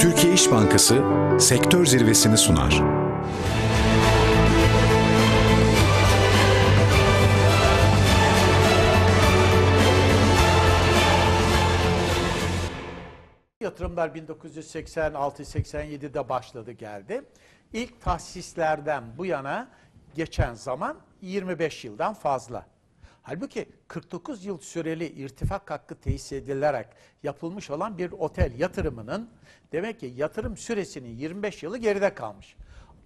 Türkiye İş Bankası sektör zirvesini sunar. Yatırımlar 1986-87'de başladı geldi. İlk tahsislerden bu yana geçen zaman 25 yıldan fazla. Halbuki 49 yıl süreli irtifak hakkı tesis edilerek yapılmış olan bir otel yatırımının demek ki yatırım süresinin 25 yılı geride kalmış.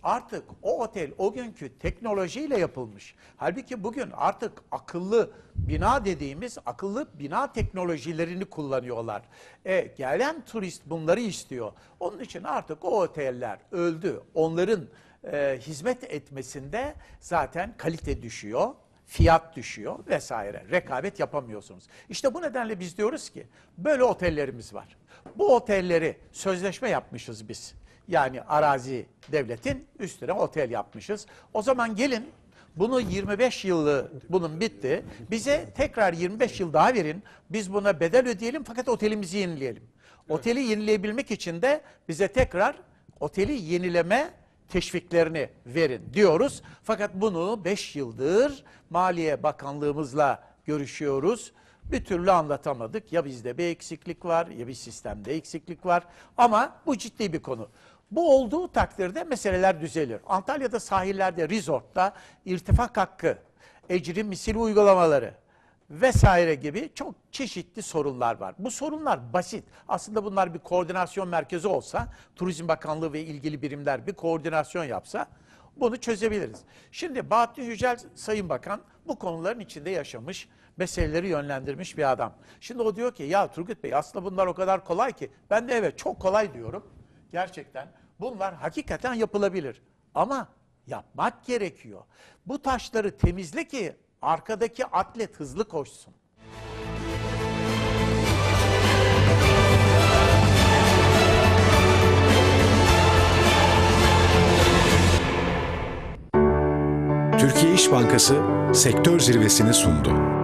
Artık o otel o günkü teknolojiyle yapılmış. Halbuki bugün artık akıllı bina dediğimiz akıllı bina teknolojilerini kullanıyorlar. E, gelen turist bunları istiyor. Onun için artık o oteller öldü. Onların e, hizmet etmesinde zaten kalite düşüyor fiyat düşüyor vesaire. Rekabet yapamıyorsunuz. İşte bu nedenle biz diyoruz ki böyle otellerimiz var. Bu otelleri sözleşme yapmışız biz. Yani arazi devletin üstüne otel yapmışız. O zaman gelin bunu 25 yılı bunun bitti. Bize tekrar 25 yıl daha verin. Biz buna bedel ödeyelim fakat otelimizi yenileyelim. Oteli yenileyebilmek için de bize tekrar oteli yenileme teşviklerini verin diyoruz. Fakat bunu 5 yıldır Maliye Bakanlığımızla görüşüyoruz. Bir türlü anlatamadık. Ya bizde bir eksiklik var ya bir sistemde eksiklik var. Ama bu ciddi bir konu. Bu olduğu takdirde meseleler düzelir. Antalya'da sahillerde, resortta irtifak hakkı, ecri misil uygulamaları, vesaire gibi çok çeşitli sorunlar var. Bu sorunlar basit. Aslında bunlar bir koordinasyon merkezi olsa, Turizm Bakanlığı ve ilgili birimler bir koordinasyon yapsa bunu çözebiliriz. Şimdi Bahattin Yücel Sayın Bakan bu konuların içinde yaşamış, meseleleri yönlendirmiş bir adam. Şimdi o diyor ki ya Turgut Bey aslında bunlar o kadar kolay ki ben de evet çok kolay diyorum. Gerçekten bunlar hakikaten yapılabilir. Ama yapmak gerekiyor. Bu taşları temizle ki arkadaki atlet hızlı koşsun. Türkiye İş Bankası sektör zirvesini sundu.